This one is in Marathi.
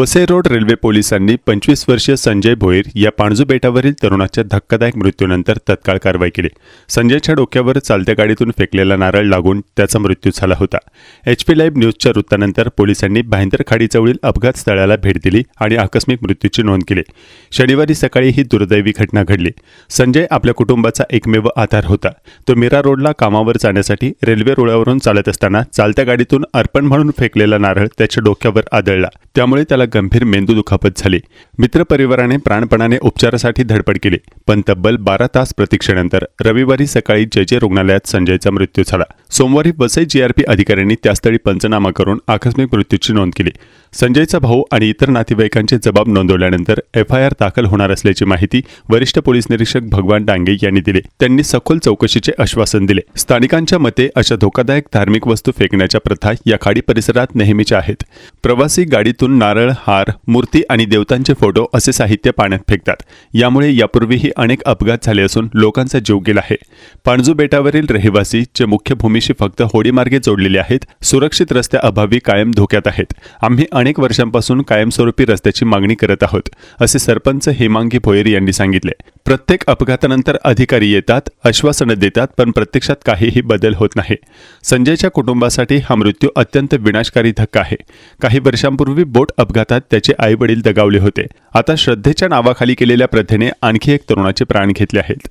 वसई रोड रेल्वे पोलिसांनी पंचवीस वर्षीय संजय भोईर या पाणजू बेटावरील तरुणाच्या धक्कादायक मृत्यूनंतर तत्काळ कारवाई केली. संजयच्या डोक्यावर चालत्या गाडीतून फेकलेला नारळ लागून त्याचा मृत्यू झाला होता. एच पी लाईव्ह न्यूजच्या वृत्तानंतर पोलिसांनी भाईंदर खाडीजवळील अपघात स्थळाला भेट दिली आणि आकस्मिक मृत्यूची नोंद केली. शनिवारी सकाळी ही दुर्दैवी घटना घडली. संजय आपल्या कुटुंबाचा एकमेव आधार होता. तो मीरा रोडला कामावर जाण्यासाठी रेल्वे रुळावरून चालत असताना चालत्या गाडीतून अर्पण म्हणून फेकलेला नारळ त्याच्या डोक्यावर आदळला. त्यामुळे त्याला गंभीर मेंदू दुखापत झाली. मित्रपरिवाराने प्राणपणाने उपचारासाठी धडपड केली पण तब्बल बारा तास प्रतीक्षेनंतर रविवारी सकाळी जे जे रुग्णालयात संजयचा मृत्यू झाला. सोमवारी वसई जीआरपी अधिकाऱ्यांनी त्यास्थळी पंचनामा करून आकस्मिक मृत्यूची नोंद केली. संजयचा भाऊ आणि इतर नातेवाईकांचे जबाब नोंदवल्यानंतर एफ आय आर दाखल होणार असल्याची माहिती वरिष्ठ पोलीस निरीक्षक भगवान डांगे यांनी दिली. त्यांनी सखोल चौकशीचे आश्वासन दिले. स्थानिकांच्या मते अशा धोकादायक धार्मिक वस्तू फेकण्याच्या प्रथा या खाडी परिसरात नेहमीच्या आहेत. प्रवासी गाडीतून नारळ हार मूर्ती आणि देवतांचे फोटो असे साहित्य पाण्यात फेकतात. यामुळे यापूर्वीही अनेक अपघात झाले असून लोकांचा जीव गेला आहे. पाणजू बेटावरील रहिवासी जे मुख्य भूमीशी फक्त होडीमार्गे जोडलेले आहेत सुरक्षित रस्त्याअभावी कायम धोक्यात आहेत. आम्ही अनेक वर्षांपासून कायमस्वरूपी रस्त्याची मागणी करत आहोत असे सरपंच हेमांगी भोयर यांनी सांगितले. प्रत्येक अपघातानंतर अधिकारी येतात आश्वासनं देतात पण प्रत्यक्षात काहीही बदल होत नाही. संजयच्या कुटुंबासाठी हा मृत्यू अत्यंत विनाशकारी धक्का आहे. काही वर्षांपूर्वी बोट अपघातात त्याचे आई वडील दगावले होते. आता श्रद्धेच्या नावाखाली केलेल्या प्रथेने आणखी एक तरुणाचे प्राण घेतले आहेत.